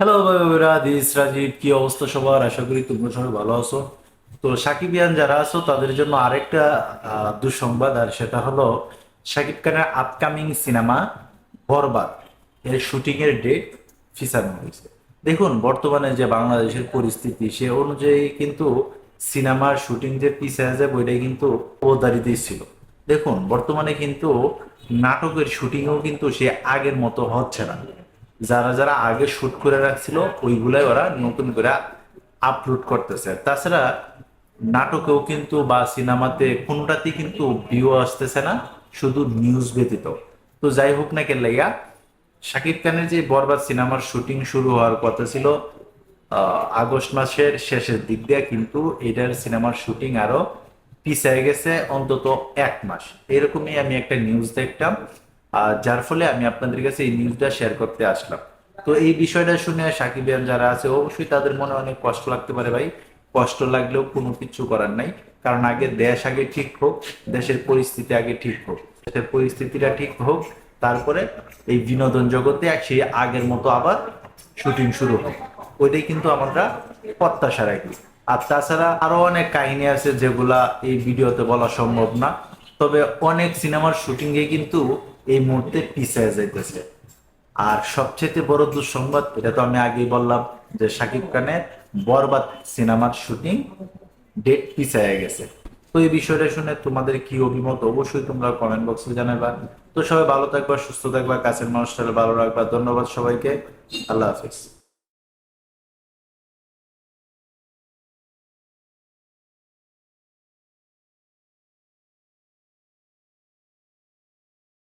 Hello বন্ধুরা this Rajib কি অবস্থা সবার? আশা করি তোমরা সবাই ভালো আছো। তো সাকিবিয়ান যারা আছো, তাদের জন্য আরেকটা দুঃসংবাদ, আর সেটা হলো সাকিব খানের আপকামিং সিনেমা বরবাদ। এর শুটিং এর ডেট ফিসানো হয়েছে দেখুন, বর্তমানে যে বাংলাদেশের পরিস্থিতি, সে অনুযায়ী কিন্তু সিনেমার শুটিং যে পিছিয়ে যাবে ওইটাই কিন্তু অবদারিতই ছিল। দেখুন, বর্তমানে কিন্তু নাটকের শুটিংও কিন্তু সে আগের মতো হচ্ছে না। যারা যারা আগে শুট করে রাখছিল, ওইগুলাই ওরা নতুন করে আপলোড করতেছে। তাছাড়া নাটকেও কিন্তু বা সিনেমাতে কোনোটাতেই কিন্তু ভিউ আসতেছে না, শুধু নিউজ ব্যতীত। তো যাই হোক না কেন লাইয়া শাকিব খানের যে বরবাদ সিনেমার শুটিং শুরু হওয়ার কথা ছিল আগস্ট মাসের শেষের দিক দিয়ে কিন্তু এটার সিনেমার শুটিং আরও পিছিয়ে গেছে অন্তত এক মাস। এরকমই আমি একটা নিউজ দেখতাম। যার ফলে আমি আপনাদের কাছে এই নিউজটা শেয়ার করতে আসলাম। তো এই বিষয়টা শুনে সাকিবিয়ান যারা আছে, অবশ্যই তাদের মনে অনেক কষ্ট লাগতে পারে ভাই। কষ্ট লাগলেও কোনো কিছু করার নাই। কারণ আগে দেশ আগে ঠিক হোক, দেশের পরিস্থিতি আগে ঠিক হোক। দেশের পরিস্থিতিটা ঠিক হোক, তারপরে এই বিনোদন জগতে এক সেই আগের মতো আবার শুটিং শুরু হোক। ওইটাই কিন্তু আমরা প্রত্যাশা রাখি। আর তাছাড়া আরও অনেক কাহিনী আছে যেগুলা এই ভিডিওতে বলা সম্ভব না। তবে অনেক সিনেমার শুটিং এ কিন্তু এই মুহূর্তে পিছিয়ে যাইতেছে। আর সবচেয়ে বড় দুঃসংবাদ, এটা তো আমি আগেই বললাম যে শাকিব খানের বরবাদ সিনেমার শুটিং ডেট পিছিয়ে গেছে। তো এই বিষয়টা শুনে তোমাদের কি অভিমত? অবশ্যই তোমরা কমেন্ট বক্সে জানাবা তো সবাই ভালো থাকবা, সুস্থ থাকবা, কাছের মানুষটা ভালো রাখবা। ধন্যবাদ সবাইকে। আল্লাহ হাফিজ।